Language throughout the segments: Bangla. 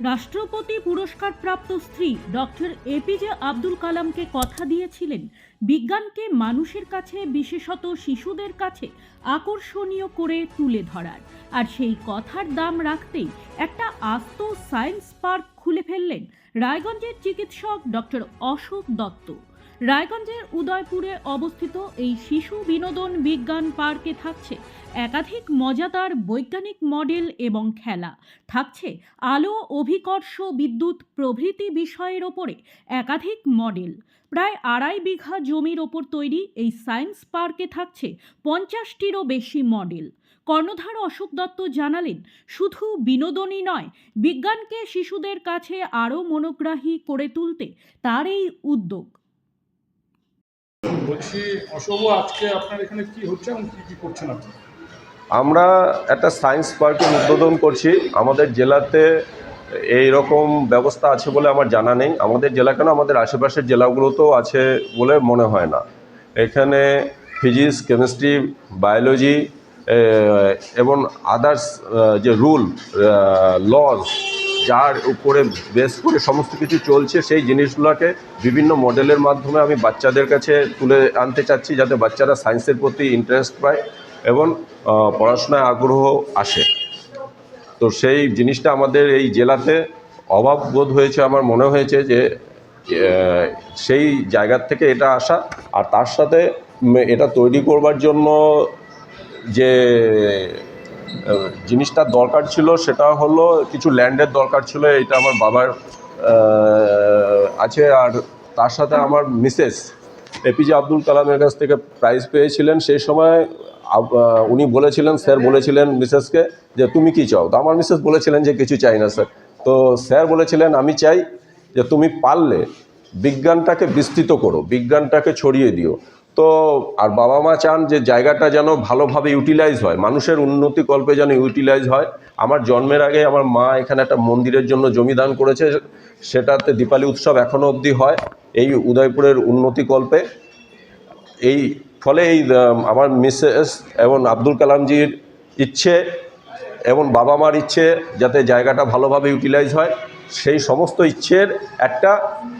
রাষ্ট্রপতি পুরস্কার প্রাপ্ত স্ত্রী ডক্টর এপিজে আব্দুল কালামকে কথা দিয়েছিলেন, বিজ্ঞানকে মানুষের কাছে, বিশেষত শিশুদের কাছে আকর্ষণীয় করে তুলে ধরার। আর সেই কথার দাম রাখতেই একটা আস্ত সায়েন্স পার্ক খুলে ফেললেন রায়গঞ্জের চিকিৎসক ডক্টর অশোক দত্ত। রায়গঞ্জের উদয়পুরে অবস্থিত এই শিশু বিনোদন বিজ্ঞান পার্কে থাকছে একাধিক মজাদার বৈজ্ঞানিক মডেল এবং খেলা। থাকছে আলো, অভিকর্ষ, বিদ্যুৎ প্রভৃতি বিষয়ের ওপরে একাধিক মডেল। প্রায় আড়াই বিঘা জমির ওপর তৈরি এই সায়েন্স পার্কে থাকছে পঞ্চাশটিরও বেশি মডেল। কর্ণধার অশোক দত্ত জানালেন, শুধু বিনোদনই নয়, বিজ্ঞানকে শিশুদের কাছে আরও মনোগ্রাহী করে তুলতে তার এই উদ্যোগ। বলছি অশোক আজকে আপনার এখানে কি হচ্ছে এবং করছেন আমরা একটা সায়েন্স পার্কের উদ্বোধন করছি। আমাদের জেলাতে এই রকম ব্যবস্থা আছে বলে আমার জানা নেই। আমাদের জেলা কেন? আমাদের আশেপাশের জেলাগুলোতেও আছে বলে মনে হয় না। এখানে ফিজিক্স, কেমিস্ট্রি, বায়োলজি এবং আদার্স যে রুল লজ যার উপরে বেস করে সমস্ত কিছু চলছে, সেই জিনিসগুলোকে বিভিন্ন মডেলের মাধ্যমে আমি বাচ্চাদের কাছে তুলে আনতে চাচ্ছি, যাতে বাচ্চারা সায়েন্সের প্রতি ইন্টারেস্ট পায় এবং পড়াশোনায় আগ্রহ আসে। তো সেই জিনিসটা আমাদের এই জেলাতে অভাব বোধ হয়েছে, আমার মনে হয়েছে যে সেই জায়গার থেকে এটা আসা আর তার সাথে এটা তৈরি করবার জন্য যে জিনিসটা দরকার ছিল, সেটা হলো কিছু ল্যান্ডের দরকার ছিল, এটা আমার বাবার আছে। আর তার সাথে আমার মিসেস এপিজে আব্দুল কালামের কাছ থেকে প্রাইজ পেয়েছিলেন। সেই সময় উনি বলেছিলেন, স্যার বলেছিলেন মিসেসকে যে, তুমি কি চাও? তো আমার মিসেস বলেছিলেন যে, কিছু চাই না, স্যার। তো স্যার বলেছিলেন, আমি চাই যে, তুমি পারলে বিজ্ঞানটাকে বিস্তৃত করো, বিজ্ঞানটাকে ছড়িয়ে দিও। তো আর বাবা মা চান যে জায়গাটা যেন ভালোভাবে ইউটিলাইজ হয়, মানুষের উন্নতি কল্পে যেন ইউটিলাইজ হয়। আমার জন্মের আগে আমার মা এখানে একটা মন্দিরের জন্য জমি দান করেছে, সেটাতে দীপালি উৎসব এখনও অবধি হয়, এই উদয়পুরের উন্নতি কল্পে। এই ফলে এই আমার মিসেস এবং আব্দুল কালামজির ইচ্ছে এবং বাবা মার ইচ্ছে যাতে জায়গাটা ভালোভাবে ইউটিলাইজ হয়, সেই সমস্ত ইচ্ছের একটা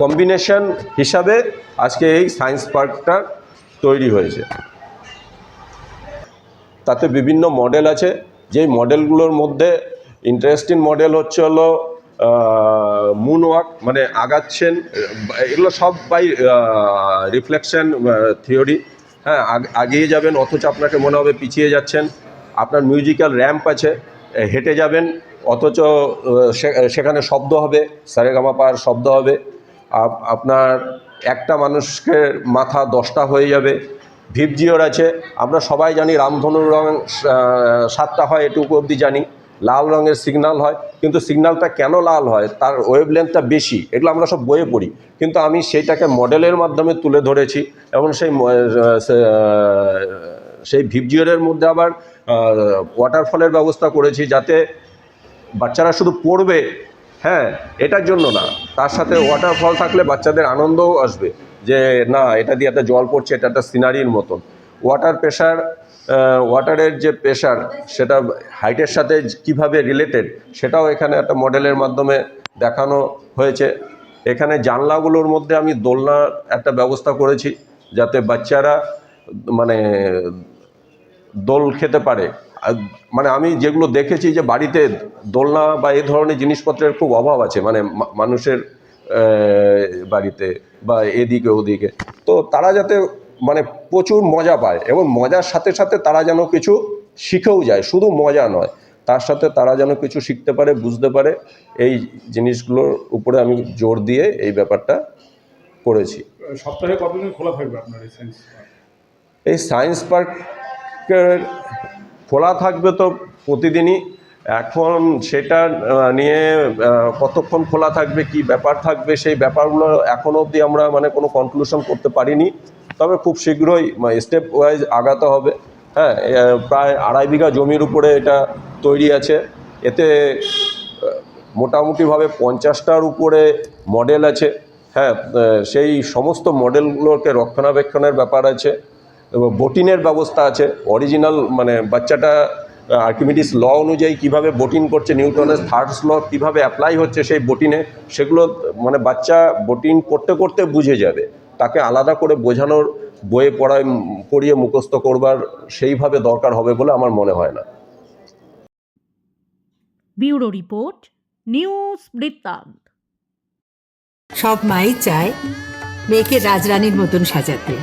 কম্বিনেশন হিসাবে আজকে এই সায়েন্স পার্কটা তৈরি হয়েছে। তাতে বিভিন্ন মডেল আছে। যেই মডেলগুলোর মধ্যে ইন্টারেস্টিং মডেল হচ্ছে হলো মুন ওয়াক মানে আগাচ্ছেন এগুলো সব বাই রিফ্লেকশন থিওরি হ্যাঁ আগিয়ে যাবেন, অথচ আপনাকে মনে হবে পিছিয়ে যাচ্ছেন। আপনার মিউজিক্যাল র্যাম্প আছে হেঁটে যাবেন, অথচ সেখানে শব্দ হবে, সারেগামাপার শব্দ হবে। আপ- আপনার একটা মানুষকে মাথা দশটা হয়ে যাবে। ভিপজিওর আছে, আমরা সবাই জানি রামধনুর রং সাতটা হয় এটুকু অবধি জানি। লাল রঙের সিগনাল হয়, কিন্তু সিগন্যালটা কেন লাল হয়? তার ওয়েভ লেন্থটা বেশি, এগুলো আমরা সব বইয়ে পড়ি। কিন্তু আমি সেইটাকে মডেলের মাধ্যমে তুলে ধরেছি এবং সেই সেই ভিপজিওরের মধ্যে আবার ওয়াটারফলের ব্যবস্থা করেছি যাতে বাচ্চারা শুধু পড়বে হ্যাঁ এটার জন্য না। তার সাথে ওয়াটারফল থাকলে বাচ্চাদের আনন্দও আসবে যে, না, এটা দিয়ে একটা জল পড়ছে, এটা একটা সিনারির মতন। ওয়াটার প্রেশার ওয়াটারের যে প্রেশার সেটা হাইটের সাথে কীভাবে রিলেটেড সেটাও এখানে একটা মডেলের মাধ্যমে দেখানো হয়েছে। এখানে জানলাগুলোর মধ্যে আমি দোলনার একটা ব্যবস্থা করেছি, যাতে বাচ্চারা মানে দোল খেতে পারে। মানে আমি যেগুলো দেখেছি যে বাড়িতে দোলনা বা এই ধরনের জিনিসপত্রের খুব অভাব আছে মানে মানুষের বাড়িতে বা এদিকে ওদিকে। তো তারা যাতে মানে প্রচুর মজা পায় এবং মজার সাথে সাথে তারা যেন কিছু শিখেও যায় শুধু মজা নয় তার সাথে তারা যেন কিছু শিখতে পারে বুঝতে পারে এই জিনিসগুলোর উপরে আমি জোর দিয়ে এই ব্যাপারটা করেছি। সপ্তাহে কতদিন খোলা থাকবে আপনার এই সায়েন্স এই সায়েন্স পার্কের খোলা থাকবে তো প্রতিদিনই। এখন সেটা নিয়ে কতক্ষণ খোলা থাকবে, কি ব্যাপার থাকবে, সেই ব্যাপারগুলো এখনও অবধি আমরা মানে কোনো কনক্লুশন করতে পারিনি। তবে খুব শীঘ্রই স্টেপ ওয়াইজ আগাতে হবে। হ্যাঁ প্রায় আড়াই বিঘা জমির উপরে এটা তৈরি আছে। এতে মোটামুটিভাবে পঞ্চাশটার উপরে মডেল আছে। হ্যাঁ সেই সমস্ত মডেলগুলোকে রক্ষণাবেক্ষণের ব্যাপার আছে। এবং বোটিনের ব্যবস্থা আছে। অরিজিনাল মানে বাচ্চাটা আর্কিমিডিস ল অনুযায়ী কীভাবে বোটিং করছে নিউটনের থার্ড ল কীভাবে অ্যাপ্লাই হচ্ছে সেই বোটিনে সেগুলো মানে বাচ্চা বোটিং করতে করতে বুঝে যাবে। তাকে আলাদা করে বোঝানোর বইয়ে পড়ায় পড়িয়ে মুখস্থ করবার সেইভাবে দরকার হবে বলে আমার মনে হয় না। ব্যুরো রিপোর্ট নিউজ বৃত্তান্ত। সব মাই চায় মেয়েকে রাজরানীর মতন সাজাতে।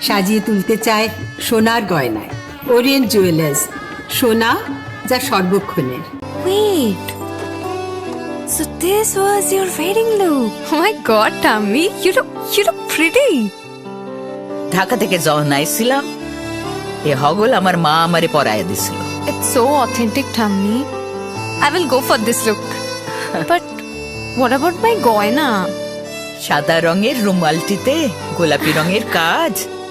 সাজিয়ে তুলতে চায় সোনার গয়নায় ওরিয়েন্ট জুয়েলার্স সোনা যা সর্বক্ষণের Wait. So this was your wedding look. Oh my god, Tammy, you look you look pretty. Dhaka থেকে যখন আইছিলাম এ হগল আমার মা আমারে পরায় দিছিল It's so authentic, Tammy. I will go for this look. but what about my goina? সাদা রঙের রুমালটিতে গোলাপি রঙের কাজ